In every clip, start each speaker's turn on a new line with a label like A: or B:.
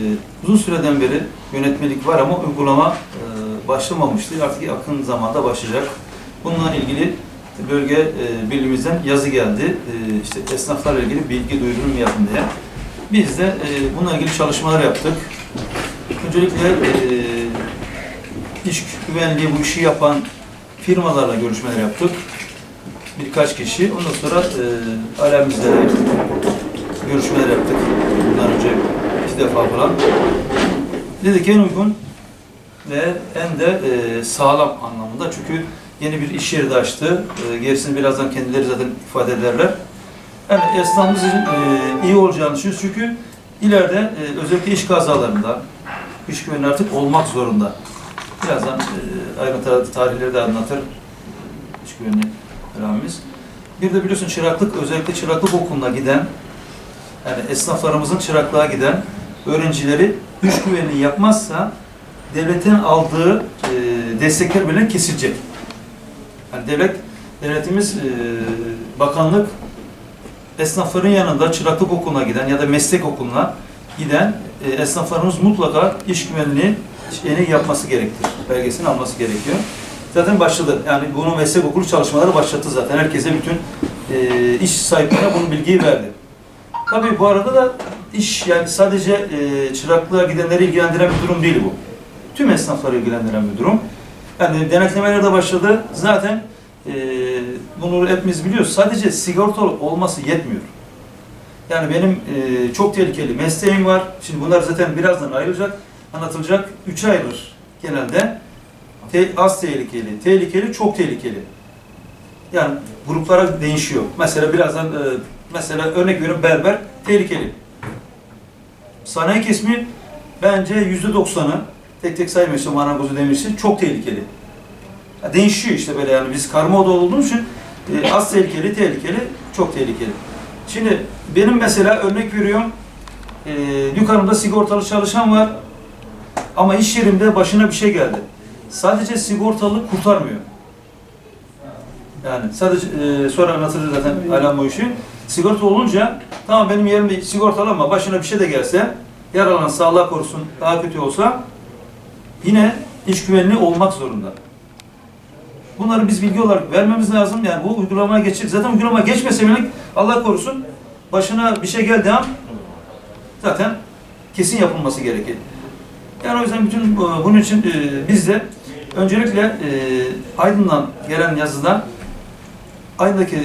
A: Ee, Uzun süreden beri yönetmelik var ama uygulama e, başlamamıştı. Artık yakın zamanda başlayacak. Bununla ilgili bölge e, birliğimizden yazı geldi. E, işte esnaflarla ilgili bilgi duyurumu yapın diye. Biz de e, bununla ilgili çalışmalar yaptık. Öncelikle e, iş güvenliği bu işi yapan firmalarla görüşmeler yaptık. Birkaç kişi. Ondan sonra e, ailemizle görüşmeler yaptık. Bundan önce iki defa falan. Dedik en uygun ve en de e, sağlam anlamında. Çünkü yeni bir iş yeri de açtı. E, gerisini birazdan kendileri zaten ifade ederler. Yani esnafımızın e, iyi olacağını düşünüyoruz. Çünkü ileride e, özellikle iş kazalarında iş güvenliği artık olmak zorunda. Birazdan e, ayrıntılı tarihleri de anlatır iş güvenliği Ramimiz. Bir de biliyorsun çıraklık, özellikle çıraklık okuluna giden, yani esnaflarımızın çıraklığa giden öğrencileri iş güvenliği yapmazsa devletin aldığı e, destekler bile kesilecek. Yani devlet, devletimiz, e, bakanlık esnafların yanında çıraklık okuluna giden ya da meslek okuluna giden e, esnaflarımız mutlaka iş güvenliği şeyini yapması gerektir. Belgesini alması gerekiyor. Zaten başladı. Yani bunu meslek okulu çalışmaları başlattı zaten. Herkese bütün e, iş sahiplerine bunun bilgiyi verdi. Tabii bu arada da iş yani sadece e, çıraklığa gidenleri ilgilendiren bir durum değil bu. Tüm esnafları ilgilendiren bir durum. Yani denetlemeler de başladı. Zaten e, bunu hepimiz biliyoruz. Sadece sigortalı olması yetmiyor. Yani benim e, çok tehlikeli mesleğim var. Şimdi bunlar zaten birazdan ayrılacak, anlatılacak. Üçe ayrılır genelde. Te- az tehlikeli, tehlikeli, çok tehlikeli. Yani gruplara değişiyor. Mesela birazdan e, mesela örnek veriyorum berber tehlikeli. Sanayi kesimi bence yüzde doksanı tek tek saymıyorsam marangozu demirci çok tehlikeli. Ya değişiyor işte böyle yani biz karma oda olduğumuz için e, az tehlikeli, tehlikeli, çok tehlikeli. Şimdi benim mesela örnek veriyorum e, dükkanımda sigortalı çalışan var ama iş yerimde başına bir şey geldi. Sadece sigortalı kurtarmıyor. Yani sadece e, sonra anlatırız zaten alan bu işi. Sigorta olunca tamam benim yerimde sigortalı ama başına bir şey de gelse yaralan sağlığa korusun daha kötü olsa yine iş güvenliği olmak zorunda. Bunları biz bilgi olarak vermemiz lazım. Yani bu uygulamaya geçecek. Zaten uygulama geçmese bile Allah korusun başına bir şey geldi an zaten kesin yapılması gerekir. Yani o yüzden bütün e, bunun için e, biz de öncelikle e, Aydın'dan gelen yazıda Aydın'daki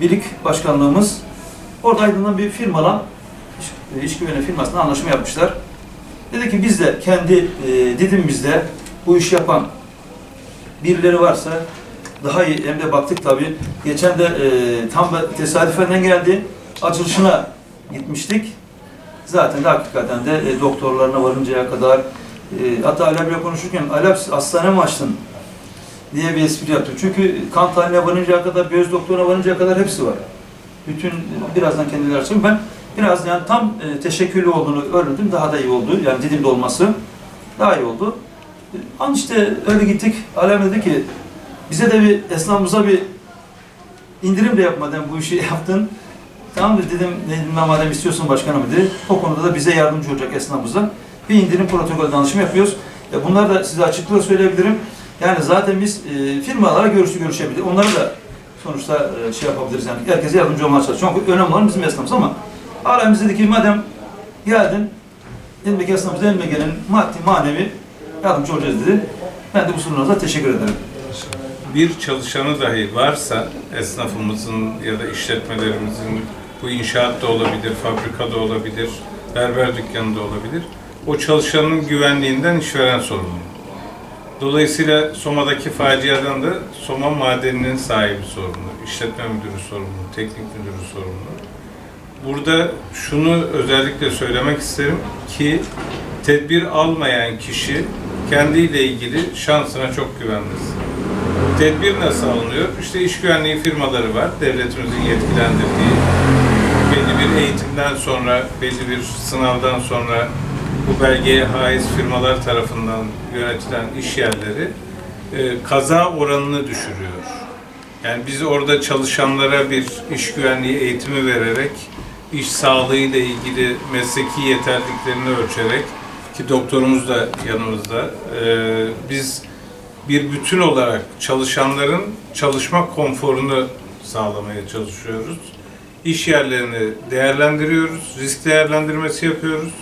A: birlik başkanlığımız orada Aydın'dan bir firmalan iş, e, iş güvenliği firmasına anlaşma yapmışlar. Dedi ki biz de kendi e, Didim'imizde bu iş yapan birileri varsa daha iyi hem de baktık tabii. Geçen de e, tam tesadüfen geldi. Açılışına gitmiştik. Zaten de hakikaten de e, doktorlarına varıncaya kadar e, hatta Alap'la konuşurken Alap hastane mi açtın diye bir espri yaptım. Çünkü kan tahlile varıncaya kadar, göz doktoruna varıncaya kadar hepsi var. Bütün birazdan kendileri açayım. Ben biraz yani tam e, teşekkürlü olduğunu öğrendim. Daha da iyi oldu. Yani Didim'de olması daha iyi oldu. E, An işte öyle gittik. Alem dedi ki bize de bir esnafımıza bir indirim de yapmadan bu işi yaptın. Tamam dedi, dedim, dedim madem istiyorsun başkanım dedi. O konuda da bize yardımcı olacak esnafımıza. Bir indirim protokol danışımı yapıyoruz. E, bunlar da size açıklıkla söyleyebilirim. Yani zaten biz e, firmalara görüşü görüşebilir. Onları da sonuçta e, şey yapabiliriz yani. Herkese yardımcı olmaya çalışıyoruz. Çünkü önemli olan bizim esnafımız ama ailemiz dedi ki madem geldin elime esnafımıza elime gelen maddi manevi yardımcı olacağız dedi. Ben de bu sorularınıza teşekkür ederim.
B: bir çalışanı dahi varsa esnafımızın ya da işletmelerimizin bu inşaat da olabilir, fabrika da olabilir, berber dükkanı da olabilir. O çalışanın güvenliğinden işveren sorumlu. Dolayısıyla Soma'daki faciadan da Soma madeninin sahibi sorumlu, işletme müdürü sorumlu, teknik müdürü sorumlu. Burada şunu özellikle söylemek isterim ki tedbir almayan kişi kendiyle ilgili şansına çok güvenmesin. Tedbir nasıl alınıyor? İşte iş güvenliği firmaları var. Devletimizin yetkilendirdiği bir eğitimden sonra, belli bir sınavdan sonra bu belgeye haiz firmalar tarafından yönetilen iş yerleri e, kaza oranını düşürüyor. Yani biz orada çalışanlara bir iş güvenliği eğitimi vererek iş sağlığı ile ilgili mesleki yeterliliklerini ölçerek ki doktorumuz da yanımızda e, biz bir bütün olarak çalışanların çalışma konforunu sağlamaya çalışıyoruz. İş yerlerini değerlendiriyoruz, risk değerlendirmesi yapıyoruz.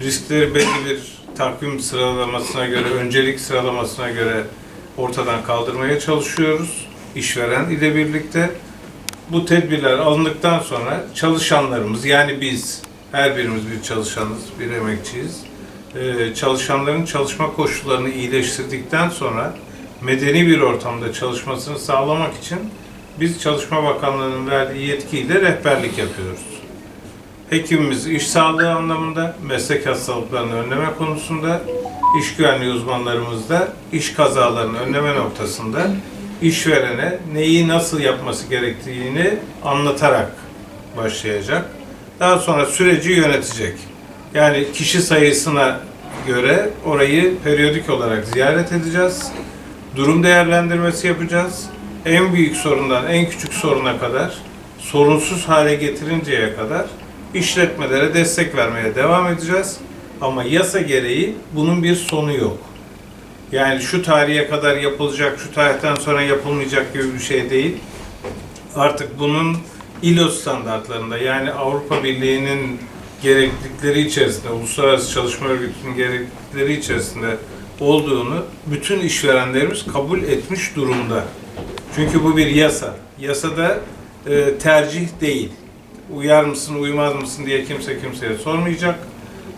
B: Riskleri belli bir takvim sıralamasına göre, öncelik sıralamasına göre ortadan kaldırmaya çalışıyoruz. İşveren ile birlikte bu tedbirler alındıktan sonra çalışanlarımız yani biz her birimiz bir çalışanız, bir emekçiyiz. Ee, çalışanların çalışma koşullarını iyileştirdikten sonra medeni bir ortamda çalışmasını sağlamak için biz Çalışma Bakanlığı'nın verdiği yetkiyle rehberlik yapıyoruz. Hekimimiz iş sağlığı anlamında, meslek hastalıklarını önleme konusunda, iş güvenliği uzmanlarımız da iş kazalarını önleme noktasında işverene neyi nasıl yapması gerektiğini anlatarak başlayacak. Daha sonra süreci yönetecek. Yani kişi sayısına göre orayı periyodik olarak ziyaret edeceğiz. Durum değerlendirmesi yapacağız. En büyük sorundan en küçük soruna kadar sorunsuz hale getirinceye kadar işletmelere destek vermeye devam edeceğiz. Ama yasa gereği bunun bir sonu yok. Yani şu tarihe kadar yapılacak, şu tarihten sonra yapılmayacak gibi bir şey değil. Artık bunun ILO standartlarında yani Avrupa Birliği'nin gereklilikleri içerisinde, Uluslararası Çalışma Örgütü'nün gereklilikleri içerisinde olduğunu bütün işverenlerimiz kabul etmiş durumda. Çünkü bu bir yasa. Yasada e, tercih değil. Uyar mısın, uymaz mısın diye kimse kimseye sormayacak.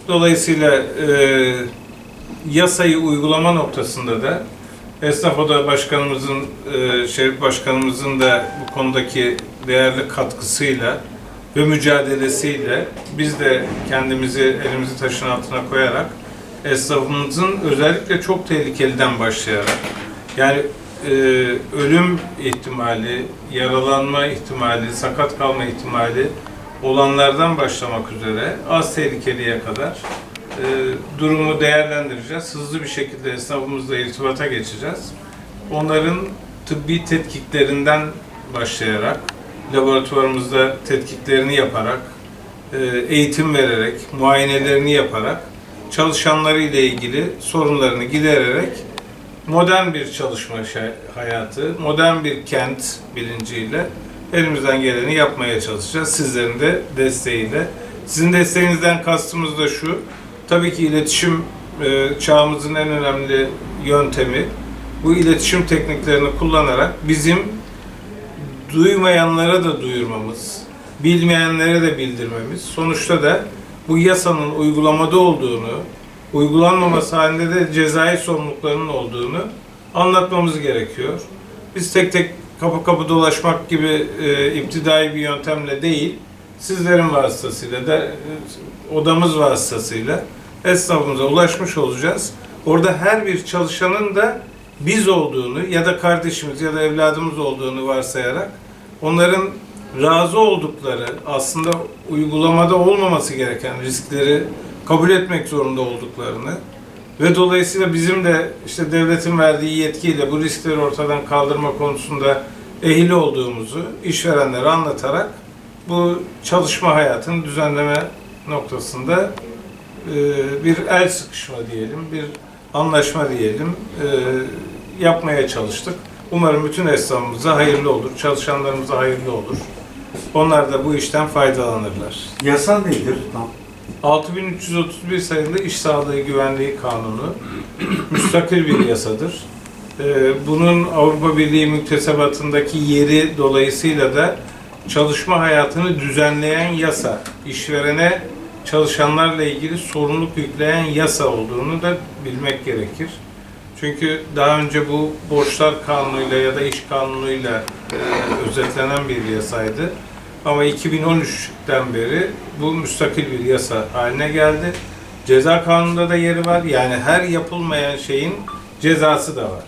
B: Dolayısıyla e, yasayı uygulama noktasında da Esnaf Oda Başkanımızın, e, Şerif Başkanımızın da bu konudaki değerli katkısıyla ve mücadelesiyle biz de kendimizi elimizi taşın altına koyarak esnafımızın özellikle çok tehlikeliden başlayarak yani e, ölüm ihtimali, yaralanma ihtimali, sakat kalma ihtimali olanlardan başlamak üzere az tehlikeliye kadar e, durumu değerlendireceğiz. Hızlı bir şekilde esnafımızla irtibata geçeceğiz. Onların tıbbi tetkiklerinden başlayarak, laboratuvarımızda tetkiklerini yaparak, e, eğitim vererek, muayenelerini yaparak, çalışanları ile ilgili sorunlarını gidererek modern bir çalışma şey- hayatı, modern bir kent bilinciyle elimizden geleni yapmaya çalışacağız. Sizlerin de desteğiyle. Sizin desteğinizden kastımız da şu, tabii ki iletişim e, çağımızın en önemli yöntemi. Bu iletişim tekniklerini kullanarak bizim duymayanlara da duyurmamız, bilmeyenlere de bildirmemiz. Sonuçta da bu yasanın uygulamada olduğunu, uygulanmaması halinde de cezai sorumluluklarının olduğunu anlatmamız gerekiyor. Biz tek tek kapı kapı dolaşmak gibi e, iptidai bir yöntemle değil, sizlerin vasıtasıyla da e, odamız vasıtasıyla esnafımıza ulaşmış olacağız. Orada her bir çalışanın da biz olduğunu ya da kardeşimiz ya da evladımız olduğunu varsayarak onların razı oldukları aslında uygulamada olmaması gereken riskleri kabul etmek zorunda olduklarını ve dolayısıyla bizim de işte devletin verdiği yetkiyle bu riskleri ortadan kaldırma konusunda ehil olduğumuzu işverenlere anlatarak bu çalışma hayatını düzenleme noktasında e, bir el sıkışma diyelim, bir anlaşma diyelim e, yapmaya çalıştık. Umarım bütün esnafımıza hayırlı olur, çalışanlarımıza hayırlı olur. Onlar da bu işten faydalanırlar.
C: Yasa nedir? Tam
B: 6331 sayılı İş Sağlığı Güvenliği Kanunu müstakil bir yasadır. Ee, Bunun Avrupa Birliği müktesebatındaki yeri dolayısıyla da çalışma hayatını düzenleyen yasa, işverene çalışanlarla ilgili sorumluluk yükleyen yasa olduğunu da bilmek gerekir. Çünkü daha önce bu borçlar kanunuyla ya da iş kanunuyla e, özetlenen bir yasaydı. Ama 2013'ten beri bu müstakil bir yasa haline geldi. Ceza kanununda da yeri var. Yani her yapılmayan şeyin cezası da var.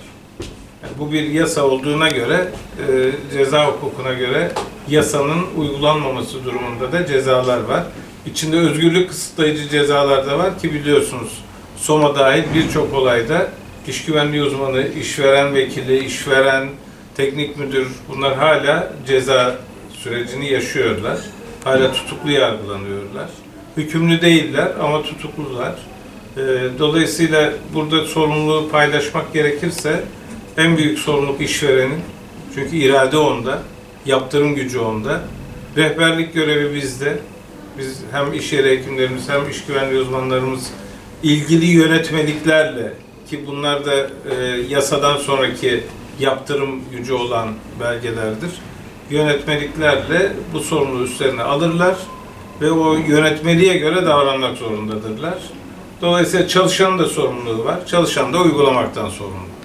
B: Yani bu bir yasa olduğuna göre, e, ceza hukukuna göre yasanın uygulanmaması durumunda da cezalar var. İçinde özgürlük kısıtlayıcı cezalar da var ki biliyorsunuz Soma dahil birçok olayda iş güvenliği uzmanı, işveren vekili, işveren, teknik müdür bunlar hala ceza sürecini yaşıyorlar. Hala tutuklu yargılanıyorlar. Hükümlü değiller ama tutuklular. Ee, Dolayısıyla burada sorumluluğu paylaşmak gerekirse en büyük sorumluluk işverenin. Çünkü irade onda, yaptırım gücü onda. Rehberlik görevi bizde. Biz hem iş yeri hekimlerimiz hem iş güvenliği uzmanlarımız ilgili yönetmeliklerle ki bunlar da e, yasadan sonraki yaptırım gücü olan belgelerdir. Yönetmeliklerle bu sorumluluğu üstlerine alırlar ve o yönetmeliğe göre davranmak zorundadırlar. Dolayısıyla çalışanın da sorumluluğu var, çalışan da uygulamaktan sorumlu.